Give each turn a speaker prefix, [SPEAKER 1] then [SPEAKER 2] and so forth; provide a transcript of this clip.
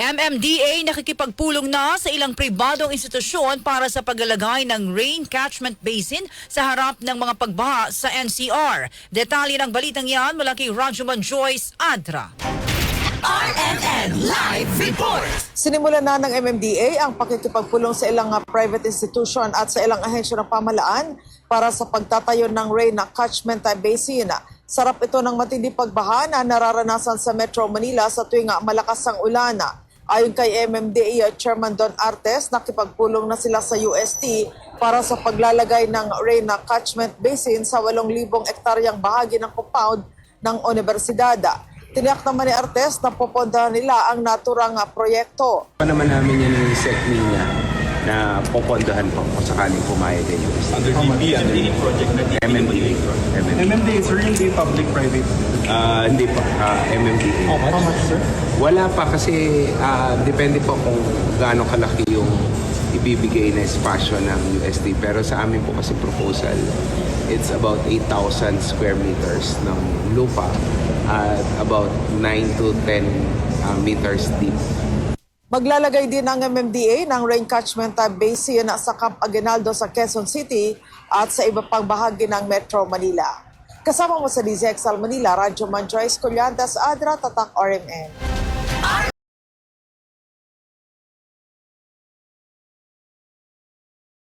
[SPEAKER 1] MMDA nakikipagpulong na sa ilang pribadong institusyon para sa paglalagay ng rain catchment basin sa harap ng mga pagbaha sa NCR. Detalye ng balitang yan mula kay Rajuman Joyce Adra.
[SPEAKER 2] RMN Live Report.
[SPEAKER 3] Sinimulan na ng MMDA ang pakikipagpulong sa ilang uh, private institution at sa ilang ahensya ng pamalaan para sa pagtatayo ng rain na catchment basin. Sarap ito ng matinding pagbaha na nararanasan sa Metro Manila sa tuwing malakas ang ulan. Ayon kay MMDA uh, Chairman Don Artes, nakipagpulong na sila sa UST para sa paglalagay ng rain na catchment basin sa 8,000 ektaryang bahagi ng compound ng universidad. Tiniyak naman ni Artes na pupuntahan nila ang naturang uh, proyekto.
[SPEAKER 4] Pa naman namin yan yung set niya na popondohan po kung sakaling pumayag din yung
[SPEAKER 5] Under DP, under the project na DP.
[SPEAKER 4] MMDA.
[SPEAKER 5] MMDA. Sir, hindi public-private.
[SPEAKER 4] Ah, hindi pa, ah, MMDA.
[SPEAKER 5] How much, sir?
[SPEAKER 4] Wala pa kasi ah, depende po kung gaano kalaki yung ibibigay na espasyo ng UST. Pero sa amin po kasi proposal, it's about 8,000 square meters ng lupa at about 9 to 10 ah, meters deep.
[SPEAKER 3] Maglalagay din ng MMDA ng rain catchment basin sa Camp Aguinaldo sa Quezon City at sa iba pang bahagi ng Metro Manila. Kasama mo sa DZXL Manila, Radyo Man Joyce Collandas, Adra, Tatak RMN.